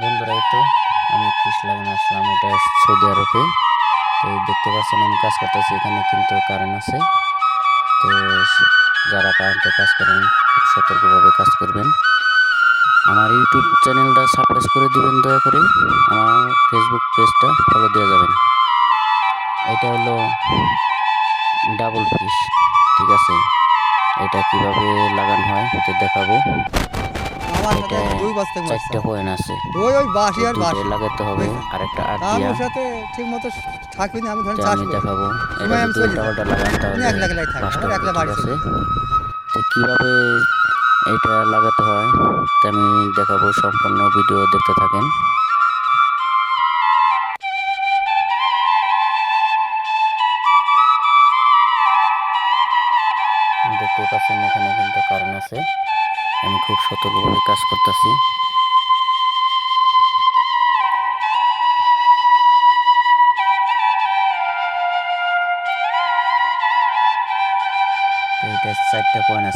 বন্ধুরা তো আমি ফিস লাগানো আসলাম। এটা সৌদি আরবে। তো দেখতে পাচ্ছেন, আমি কাজ করতেছি, এখানে কিন্তু কারেন্ট আছে। তো যারা কারেন্টে কাজ করেন, খুব সতর্কভাবে কাজ করবেন। আমার ইউটিউব চ্যানেলটা সাবস্ক্রাইব করে দিবেন দয়া করে। আমার ফেসবুক পেজটা ফলো দেওয়া যাবেন। এটা হলো ডাবল ফিস ঠিক আছে? এটা কীভাবে লাগানো হয়, তো দেখাবো। আমার এটা সাথে দুই বস্তা চারটা পয়েন্ট আছে। ওই ওই বাসি। আর লাগাতে হবে দিয়া। আমার সাথে থাকবি না আমি চাষ দেখাবো। এটা আমি। লাগান তাহলে বাড়ি তো কীভাবে এটা লাগাতে হয়? তা আমি দেখাবো সম্পূর্ণ ভিডিও দেখতে থাকেন। দেখতে পাচ্ছেন এখানে কিন্তু কারণ আছে। আমি খুব সতর্কভাবে কাজ করতেছি।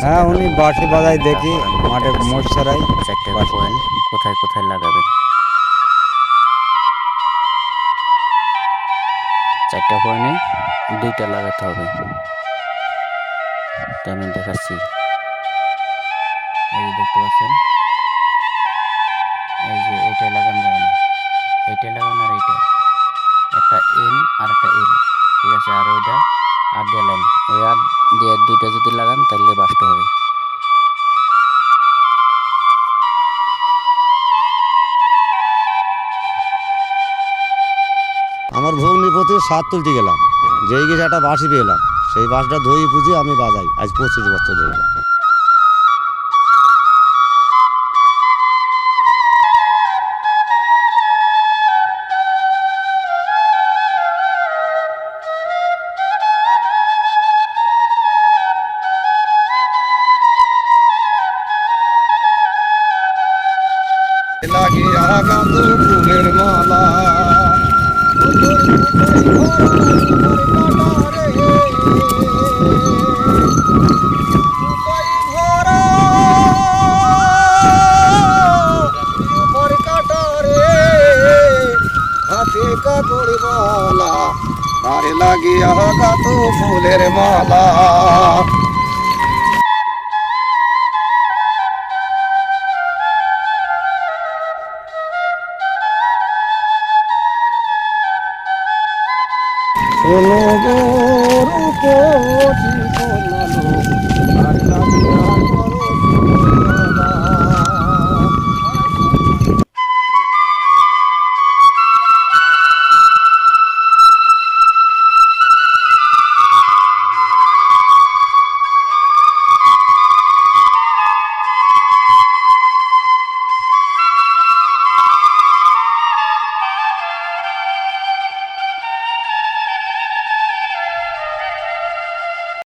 হ্যাঁ উনি বাসি বাজাই দেখি মাঠে। মোট ছাড়াই চারটে পয়েন্ট কোথায় কোথায় লাগাবেন? চারটা পয়েন্টে দুইটা লাগাতে হবে। আমি দেখাচ্ছি। এই দেখতে পাচ্ছেন? এই যে এইটা লাগানো যাবে না। এইটা লাগানো আর এইটা একটা এন আর একটা এল ঠিক আছে? আর ওইটা আর দিয়ে লাইন ওই আর দিয়ে দুইটা যদি লাগান, তাহলে বাস্ট হবে। আমার ভগ্নিপতি সাত তুলতে গেলাম। যেই গেছে একটা বাঁশি পেলাম সেই বাঁশটা ধুই পুজি আমি বাজাই। আজ পঁচিশ বছর ধরে। লাগিয়া গাঁদু ফুলের মালা। লাগিয়া গাঁদু ফুলের মালা। সোনালো